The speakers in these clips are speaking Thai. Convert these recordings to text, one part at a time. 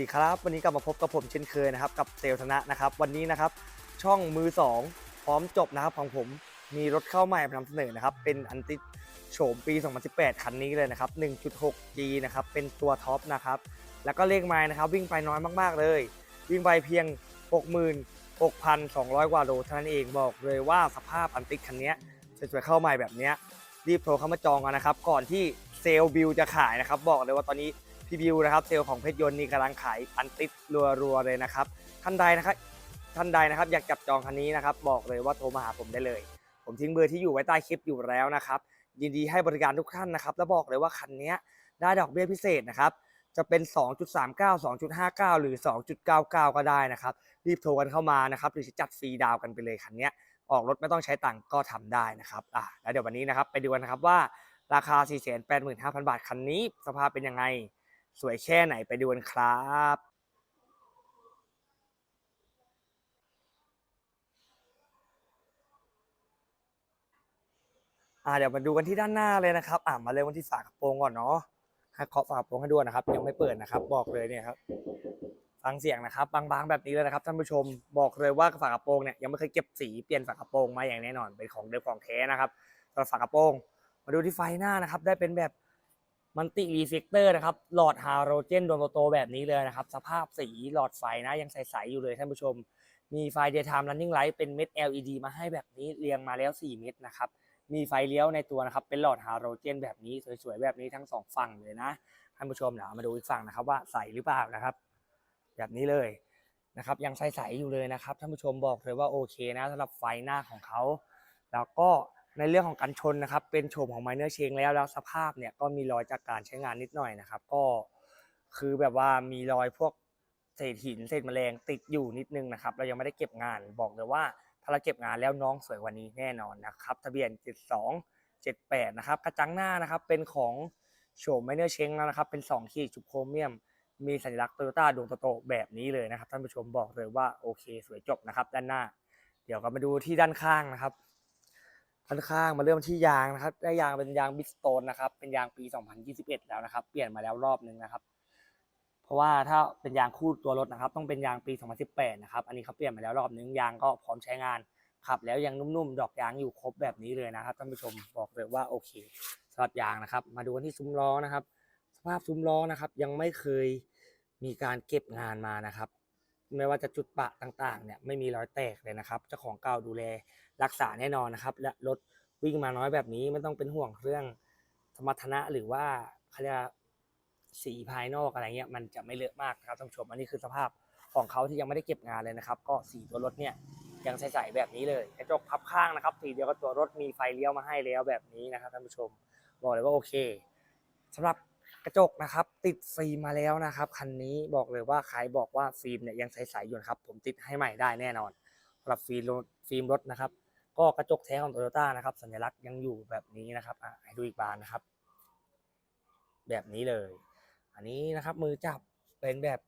ดีครับ วันนี้กลับมาพบกับผมเช่นเคยนะครับ กับเซลธนะนะครับ วันนี้นะครับ ช่องมือ 2 พร้อมจบนะครับของผมมีรถเข้าใหม่นำเสนอนะครับ เป็นอันติโฉมปี 2018 คันนี้เลยนะครับ 1.6G นะครับ เป็นตัวท็อปนะครับ แล้วก็เลขไม้นะครับ วิ่งไปน้อยมากๆเลย วิ่งไปเพียง 66,200 กว่าโลเท่านั้นเองบอกเลยว่าสภาพอันติคันนี้สวยๆเข้าใหม่แบบนี้รีบโทรเข้ามาจองกันนะครับ ก่อนที่เซลล์บิลจะขายนะครับ บอกเลยว่าตอนนี้ พี่บิวนะครับเซลล์ของเพชรยนต์นี่กำลังขายอันติดรัวๆเลยนะครับท่านใดนะครับท่านใดนะครับอยากจับจองคันนี้นะครับบอกเลยว่าโทรมาหาผมได้เลย ผมทิ้งเบอร์ที่อยู่ไว้ใต้คลิปอยู่แล้วนะครับยินดีให้บริการทุกท่านนะครับ แล้วบอกเลยว่าคันนี้ได้ดอกเบี้ยพิเศษนะครับจะเป็น 2.39 2.59 หรือ 2.99 ก็ได้นะครับ รีบโทรกันเข้ามานะครับหรือจะจัดฟรีดาวกันไปเลยคันนี้ออกรถไม่ต้องใช้ตังค์ก็ทำได้นะครับอะแล้วเดี๋ยววันนี้นะครับไปดูกันนะครับว่าราคา 485,000 บาทคันนี้สภาพเป็นยังไง สวยแค่ไหนไปดูกันครับอ่าเดี๋ยวมาดูกันที่ด้านหน้าเลยนะครับ อ่ามาเริ่มกันที่ฝากระโปรงก่อนเนาะให้เคาะฝากระโปรงให้ดูนะครับ ยังไม่เปิดนะครับ บอกเลยเนี่ยครับ ฟังเสียงนะครับ บางๆแบบนี้เลยนะครับท่านผู้ชมบอกเลยว่าฝากระโปรงเนี่ยยังไม่เคยเก็บสีเปลี่ยนฝากระโปรงมาอย่างแน่นอนเป็นของเดิมของแท้นะครับสำหรับฝากระโปรง มาดูที่ไฟหน้านะครับ ได้เป็นแบบ มันติรีเฟกเตอร์นะครับ หลอดฮาโลเจนดวงโตๆแบบนี้เลยนะครับ สภาพสีหลอดไฟนะ ยังใส ๆ อยู่เลยท่านผู้ชม มีไฟ daytime running light เป็นเม็ด LED มาให้แบบนี้เรียงมาแล้ว 4 เม็ดนะครับ มีไฟเลี้ยวในตัวนะครับ เป็นหลอดฮาโลเจนแบบนี้สวย ๆ แบบนี้ทั้งสองฝั่งเลยนะ ท่านผู้ชมเดี๋ยวมาดูอีกฝั่งนะครับว่าใสหรือเปล่านะครับ แบบนี้เลยนะครับ ยังใส ๆ อยู่เลยนะครับ ท่านผู้ชมบอกเลยว่าโอเคนะสำหรับไฟหน้าของเขา แล้วก็ ในเรื่องของการชนนะครับ เป็นโฉมของไมเนอร์เชงแล้วแล้วสภาพเนี่ยก็มีรอยจากการใช้งานนิดหน่อยนะครับ ก็คือแบบว่ามีรอยพวกเศษหินเศษแมลงติดอยู่นิดนึงนะครับ เรายังไม่ได้เก็บงานบอกเลยว่าถ้าเราเก็บงานแล้วน้องสวยกว่านี้แน่นอนนะครับ ทะเบียน 72 78 นะครับกระจังหน้านะครับเป็นของโฉมไมเนอร์เชงแล้วนะครับ เป็น2ขีดจุบโครเมียม มีสัญลักษณ์โตโยต้าดวงโตๆแบบนี้เลยนะครับท่านผู้ชมบอกเลยว่าโอเค สวยจบนะครับ ด้านหน้า เดี๋ยวก็มาดูที่ด้านข้างนะครับ ด้านข้างมาเริ่มที่ยางนะครับ ได้ยางเป็นยางบิสโตนนะครับ เป็นยางปี 2021 แล้วนะครับ เปลี่ยนมาแล้วรอบนึงนะครับ เพราะว่าถ้าเป็นยางคู่ตัวรถนะครับ ต้องเป็นยางปี 2018 นะครับ อันนี้เขาเปลี่ยนมาแล้วรอบนึง ยางก็พร้อมใช้งาน ขับแล้วยังนุ่มๆ ดอกยางอยู่ครบแบบนี้เลยนะครับท่านผู้ชมบอกเลยว่าโอเคสำหรับยางนะครับ มาดูกันที่ซุ้มล้อนะครับ สภาพซุ้มล้อนะครับ ยังไม่เคยมีการเก็บงานมานะครับ ไม่ว่าจะจุดปะต่างๆเนี่ยไม่มีรอยแตกเลยนะครับเจ้าของเก่าดูแลรักษาแน่นอนนะครับ และรถวิ่งมาน้อยแบบนี้ไม่ต้องเป็นห่วงเรื่องสมรรถนะหรือว่าเขาเรียกสีภายนอกอะไรเงี้ยมันจะไม่เลอะมากนะครับท่านผู้ชมอันนี้คือสภาพของเขาที่ยังไม่ได้เก็บงานเลยนะครับ ก็สีตัวรถเนี่ยยังใสๆแบบนี้เลยกระจกพับข้างนะครับสีเดียวกับตัวรถมีไฟเลี้ยวมาให้แล้วแบบนี้นะครับท่านผู้ชมบอกเลยว่าโอเคสำหรับ กระจกนะครับ ติดฟิล์มมาแล้วนะครับ คันนี้บอกเลยว่าใครบอกว่าฟิล์มเนี่ยยังใสๆอยู่นะครับ ผมติดให้ใหม่ได้แน่นอนสำหรับฟิล์มรถฟิล์มรถนะครับ ก็กระจกแท้ของโตโยต้านะครับ สัญลักษณ์ยังอยู่แบบนี้นะครับอะให้ดูอีกบานนะครับ แบบนี้เลย อันนี้นะครับมือจับเป็นแบบ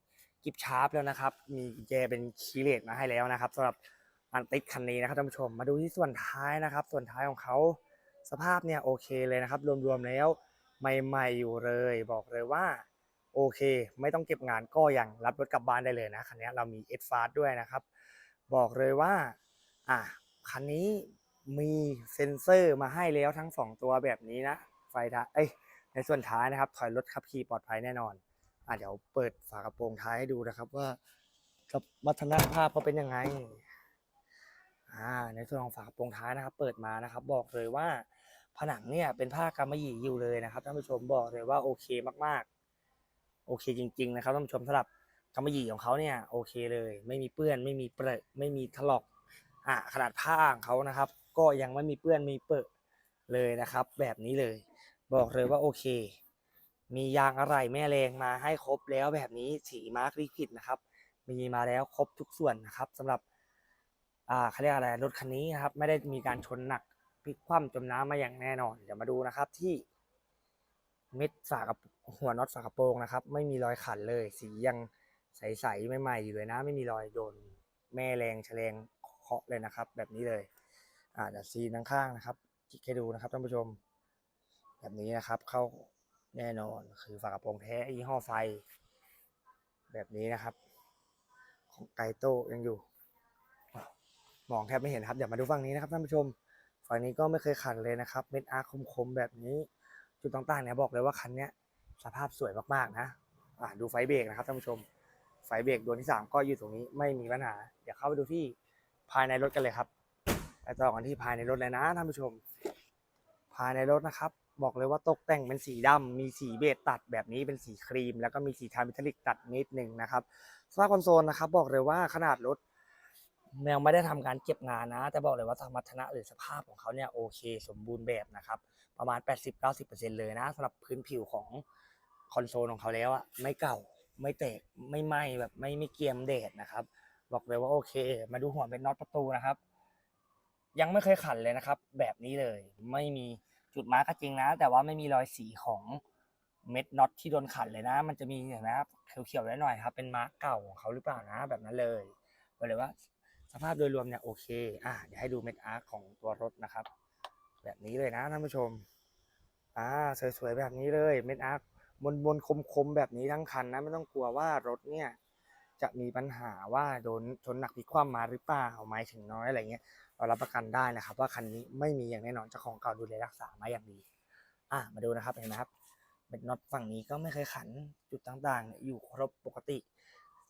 กิฟชาร์ปแล้วนะครับ มีแจเป็นคีย์เลสมาให้แล้วนะครับสำหรับอันติดคันนี้นะครับท่านผู้ชม มาดูที่ส่วนท้ายนะครับ ส่วนท้ายของเขาสภาพเนี่ยโอเคเลยนะครับ รวมๆแล้ว ใหม่ๆอยู่เลย บอกเลยว่าโอเค ไม่ต้องเก็บงานก็ยังรับรถกลับบ้านได้เลยนะคันนี้เรามีเอ f ฟาด้วยนะครับ บอกเลยว่าอะคันนี้มีเซ็นเซอร์มาให้แล้วทั้ง 2 ตัวแบบนี้นะไฟท้ายเอ้ยในส่วนท้ายนะครับ ถอยรถขับขี่ปลอดภัยแน่นอนอะเดี๋ยวเปิดฝากระโปรงท้ายให้ดูนะครับว่าสมรรถนะภาพเขาเป็นยังไงอ่าในส่วนของฝากระโปรงท้ายนะครับ เปิดมานะครับ บอกเลยว่า ผนังเนี่ยเป็นผ้ากำมะหยี่อยู่เลยนะครับท่านผู้ชมบอกเลยว่าโอเคมากๆ โอเคจริง ๆ นะครับท่านผู้ชมสำหรับกำมะหยี่ของเขาเนี่ยโอเคเลย ไม่มีเปื้อนไม่มีเปรอะไม่มีถลอกอ่าขนาดผ้าของเขานะครับ ก็ยังไม่มีเปื้อนมีเปรอะเลยนะครับ แบบนี้เลย บอกเลยว่าโอเค มียางอะไรแม่แรงมาให้ครบแล้วแบบนี้สีมาร์คลิขิตนะครับ มีมาแล้วครบทุกส่วนนะครับสำหรับอ่าเขาเรียกอะไรรถคันนี้นะครับ ไม่ได้มีการชนหนัก พลิกคว่ำจมน้ำมาอย่างแน่นอน เดี๋ยวมาดูนะครับที่เม็ดฝากระหัวน็อตฝากระโปรงนะครับ ไม่มีรอยขันเลย สียังใสๆใหม่ๆอยู่เลยนะ ไม่มีรอยโดนแม่แรงแฉลงเคาะเลยนะครับ แบบนี้เลย อ่าเดี๋ยวซีนข้างๆนะครับจิกให้ดูนะครับท่านผู้ชม แบบนี้นะครับเข้าแน่นอนคือฝากระโปรงแท้ยี่ห้อไฟ แบบนี้นะครับ ของไกโต้ยังอยู่ มองแทบไม่เห็นครับเดี๋ยวมาดูฝั่งนี้นะครับท่านผู้ชม ฝั่งนี้ก็ไม่เคยขันเลยนะครับเม็ดอาร์คมๆแบบนี้ จุดต่างๆเนี่ยบอกเลยว่าคันนี้สภาพสวยมากๆนะอะดูไฟเบรกนะครับท่านผู้ชมไฟเบรกดวงที่สามก็อยู่ตรงนี้ไม่มีปัญหาเดี๋ยวเข้าไปดูที่ภายในรถกันเลยครับไปต่อกันที่ภายในรถเลยนะท่านผู้ชม ภายในรถนะครับ บอกเลยว่าตกแต่งเป็นสีดำมีสีเบจตัดแบบนี้เป็นสีครีม แล้วก็มีสีทามิทาลิกตัดนิดหนึ่งนะครับสภาพคอนโซลนะครับ บอกเลยว่าขนาดรถ ยังไม่ได้ทำการเก็บงานนะ แต่บอกเลยว่าสมรรถนะหรือสภาพของเขาเนี่ยโอเค สมบูรณ์แบบนะครับ ประมาณ 80-90%เลยนะสำหรับพื้นผิวของคอนโซลของเขาแล้วอะไม่เก่าไม่แตกไม่ไหม้แบบไม่ไม่เกียมเดดนะครับ บอกเลยว่าโอเค มาดูหัวเป็นน็อตประตูนะครับ ยังไม่เคยขันเลยนะครับ แบบนี้เลยไม่มีจุดมาร์กก็จริงนะ แต่ว่าไม่มีรอยสีของเม็ดน็อตที่โดนขันเลยนะ มันจะมีเห็นไหมครับเขียวๆไว้หน่อยครับ เป็นมาร์กเก่าของเขาหรือเปล่านะ แบบนั้นเลยบอกเลยว่า สภาพโดยรวมเนี่ยโอเค อะเดี๋ยวให้ดูเม็ดอาร์คของตัวรถนะครับ แบบนี้เลยนะท่านผู้ชม อ่าสวยๆแบบนี้เลยเม็ดอาร์คบนบนคมๆแบบนี้ทั้งคันนะไม่ต้องกลัวว่ารถเนี่ยจะมีปัญหาว่าโดนชนหนักพลิกคว่ำมาหรือเปล่าหมายถึงน้อยอะไรเงี้ยเรารับประกันได้นะครับ ว่าคันนี้ไม่มีอย่างแน่นอนเจ้าของเก่าดูแลรักษามาอย่างดี อะมาดูนะครับเห็นไหมครับเม็ดน็อตฝั่งนี้ก็ไม่เคยขันจุดต่างๆ อยู่ครบปกติ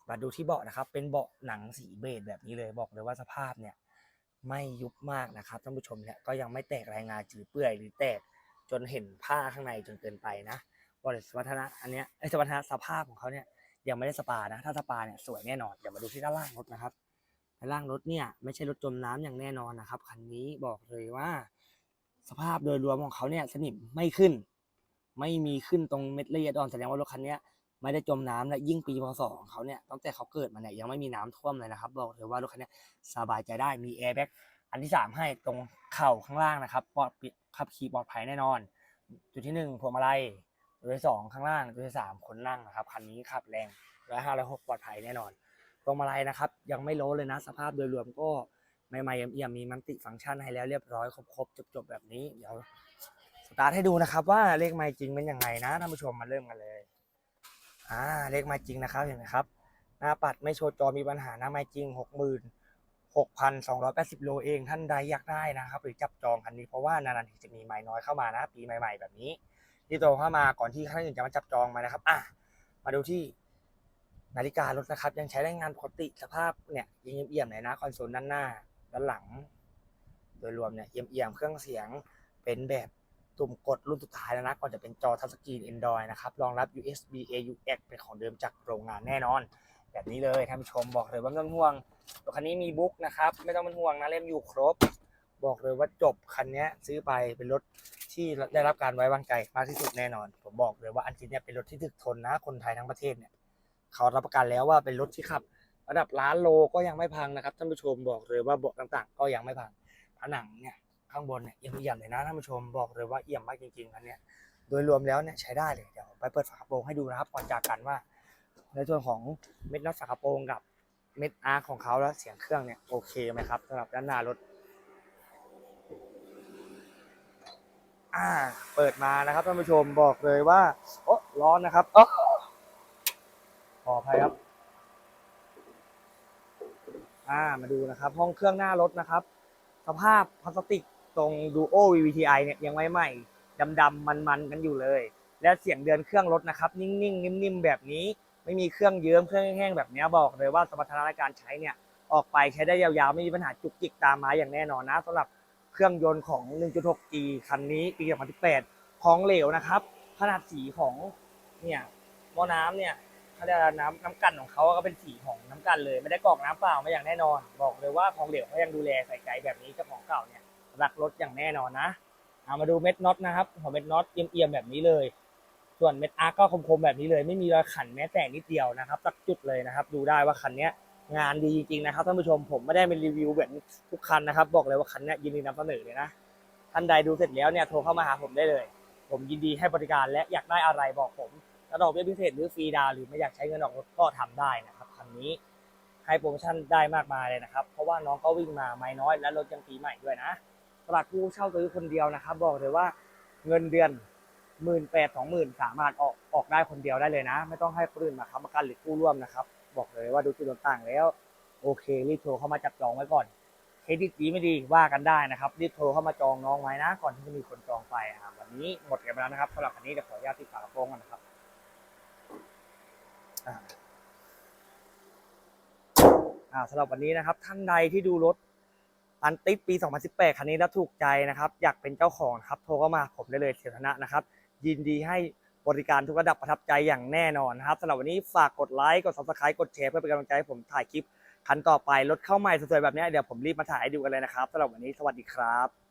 มาดูที่เบาะนะครับ เป็นเบาะหนังสีเบจแบบนี้เลยบอกเลยว่าสภาพเนี่ยไม่ยุบมากนะครับท่านผู้ชมเนี่ยก็ยังไม่แตกรายงานจืดเปื่อยหรือแตกจนเห็นผ้าข้างในจนเกินไปนะบอกเลยสมรรถนะอันเนี้ยไอ้สมรรถนะสภาพของเขาเนี่ยยังไม่ได้สปานะ ถ้าสปาเนี่ยสวยแน่นอนเดี๋ยวมาดูที่ด้านล่างรถนะครับด้านล่างรถเนี่ยไม่ใช่รถจมน้ำอย่างแน่นอนนะครับคันนี้บอกเลยว่า สภาพโดยรวมของเขาเนี่ยสนิมไม่ขึ้น ไม่มีขึ้นตรงเม็ดละเอียดอ่อนแสดงว่ารถคันเนี้ย ไม่ได้จมน้ำและยิ่งปีพศของเขาเนี่ยตั้งแต่เขาเกิดมาเนี่ยยังไม่มีน้ำท่วมเลยนะครับ บอกเลยว่ารถคันนี้สบายใจได้มีแอร์แบ็กอันที่สามให้ตรงเข่าข้างล่างนะครับปลอดขับขี่ปลอดภัยแน่นอน จุดที่หนึ่งพวงมาลัยจุดที่สองข้างล่างจุดที่สามคนนั่งนะครับคันนี้ขับแรงร้อยห้าร้อยหกปลอดภัยแน่นอนพวงมาลัยนะครับ ยังไม่โล้เลยนะ สภาพโดยรวมก็ไม่ไม่เอี่ยมมีมันติฟังก์ชันให้แล้วเรียบร้อยครบๆจบๆแบบนี้เดี๋ยวสตาร์ทให้ดูนะครับว่าเลขไม้จริงเป็นยังไงนะท่านผู้ชมมาเริ่มกันเลย อ่าเลขไม้จริงนะครับเห็นไหมครับ หน้าปัดไม่โชว์จอมีปัญหาหน้าไม้จริงหกหมื่นหกพันสองร้อยแปดสิบโลเองท่านใดอยากได้นะครับ หรือจับจองคันนี้เพราะว่านานๆทีจะมีไม้น้อยเข้ามานะปีใหม่ ๆ แบบนี้ ที่โตเข้ามาก่อนที่ท่านอื่นจะมาจับจองมานะครับอะมาดูที่นาฬิการถนะครับ ยังใช้ได้งานปกติสภาพเนี่ยยังเอี่ยมๆเลยนะคอนโซลด้านหน้าด้านหลัง โดยรวมเนี่ยเอี่ยมๆเครื่องเสียงเป็นแบบ ตุ่มกดรุ่นสุดท้ายแล้วนะก่อนจะเป็นจอทัชสกรีน Android นะครับรองรับ USB AUX เป็นของเดิมจากโรงงานแน่นอน แบบนี้เลยท่านผู้ชมบอกเลยว่าไม่ต้องห่วงรถคันนี้มีบุ๊กนะครับไม่ต้องเป็นห่วงนะเล่มอยู่ครบ บอกเลยว่าจบคันนี้ซื้อไปเป็นรถที่ได้รับการไว้วางใจมากที่สุดแน่นอน ผมบอกเลยว่าอันนี้เนี่ยเป็นรถที่ถึกทนนะ คนไทยทั้งประเทศเนี่ยเขารับประกันแล้วว่าเป็นรถที่ขับ ระดับล้านโลก็ยังไม่พังนะครับท่านผู้ชมบอกเลยว่าเบาะต่างๆ ก็ยังไม่พังผนังเนี่ย ข้างบนเนี่ยยังเอี่ยมเลยนะท่านผู้ชมบอกเลยว่าเอี่ยมมากจริงๆคันเนี้ยโดยรวมแล้วเนี่ยใช้ได้เลยเดี๋ยวไปเปิดฝากระโปรงให้ดูนะครับก่อนจากกันว่า ในส่วนของเม็ดน็อตฝากระโปรงกับเม็ดอาร์ของเขาแล้วเสียงเครื่องเนี่ยโอเคไหมครับสำหรับด้านหน้ารถอ่าเปิดมานะครับท่านผู้ชมบอกเลยว่าโอ้ร้อนนะครับเออขออภัยครับอ่ามาดูนะครับ ห้องเครื่องหน้ารถนะครับ สภาพพลาสติก ตรง Duo VVTi เนี่ยยังไม่ใหม่ดำๆมันๆกันอยู่เลย และเสียงเดือนเครื่องรถนะครับ นิ่งๆ นิ่มๆ แบบนี้ ไม่มีเครื่องเยิ้มเครื่องแห้งๆ แบบนี้บอกเลยว่าสมรรถนะในการใช้เนี่ยออกไปใช้ได้ยาวๆ ไม่มีปัญหาจุกจิกตามมาอย่างแน่นอนนะสำหรับเครื่องยนต์ของ 1.6G คันนี้ปี 2018 ของเหลวนะครับ ขนาดสีของเนี่ยหม้อน้ำเนี่ยเขาเรียกว่าน้ำน้ำกันของเขาก็เป็นสีของน้ำกันเลย ไม่ได้กรอกน้ำเปล่ามาอย่างแน่นอน บอกเลยว่าของเหลวเขายังดูแลใส่ใจแบบนี้เจ้าของเก่าเนี่ย รักรถอย่างแน่นอนนะเอามาดูเม็ดน็อตนะครับหัวเม็ดน็อตเอียมๆแบบนี้เลย ส่วนเม็ดอาร์ก็คมๆแบบนี้เลย ไม่มีรอยขันแม้แต่นิดเดียวนะครับสักจุดเลยนะครับ ดูได้ว่าคันนี้งานดีจริงๆนะครับท่านผู้ชมผมไม่ได้เป็นรีวิวแบบทุกคันนะครับ บอกเลยว่าคันนี้ยินดีนำเสนอเลยนะท่านใดดูเสร็จแล้วเนี่ยโทรเข้ามาหาผมได้เลย ผมยินดีให้บริการและอยากได้อะไรบอกผมถ้าดอกเบี้ยพิเศษหรือฟรีดาวหรือไม่อยากใช้เงินออกรถก็ทำได้นะครับคันนี้ให้โปรโมชั่นได้มากมายเลยนะครับ เพราะว่าน้องก็วิ่งมาไม่น้อยและรถยังปีใหม่ด้วยนะ สำหรับผู้เช่าซื้อคนเดียวนะครับ บอกเลยว่าเงินเดือนหมื่นแปดสองหมื่นสามารถออกออกได้คนเดียวได้เลยนะ ไม่ต้องให้คนอื่นมาค้ำประกันหรือกู้ร่วมนะครับ บอกเลยว่าดูจุดต่างๆแล้ว โอเครีบโทรเข้ามาจับจองไว้ก่อนเครดิตดีไม่ดีว่ากันได้นะครับรีบโทรเข้ามาจองน้องไว้นะ ก่อนที่จะมีคนจองไปอ่าวันนี้หมดกันไปแล้วนะครับสำหรับวันนี้เดี๋ยวขออนุญาตติดฝากระโปรงกันนะครับอ่าสำหรับวันนี้นะครับท่านใดที่ดูรถ อันติดปี 2018 คันนี้แล้วถูกใจนะครับ อยากเป็นเจ้าของครับ โทรเข้ามาผมได้เลยเสียธนะนะครับ ยินดีให้บริการทุกระดับประทับใจอย่างแน่นอนนะครับสำหรับวันนี้ฝากกดไลค์ กด subscribe กดแชร์เพื่อเป็นกำลังใจให้ผมถ่ายคลิปคันต่อไปรถเข้าใหม่สวยๆแบบนี้เดี๋ยวผมรีบมาถ่ายให้ดูกันเลยนะครับสำหรับวันนี้สวัสดีครับ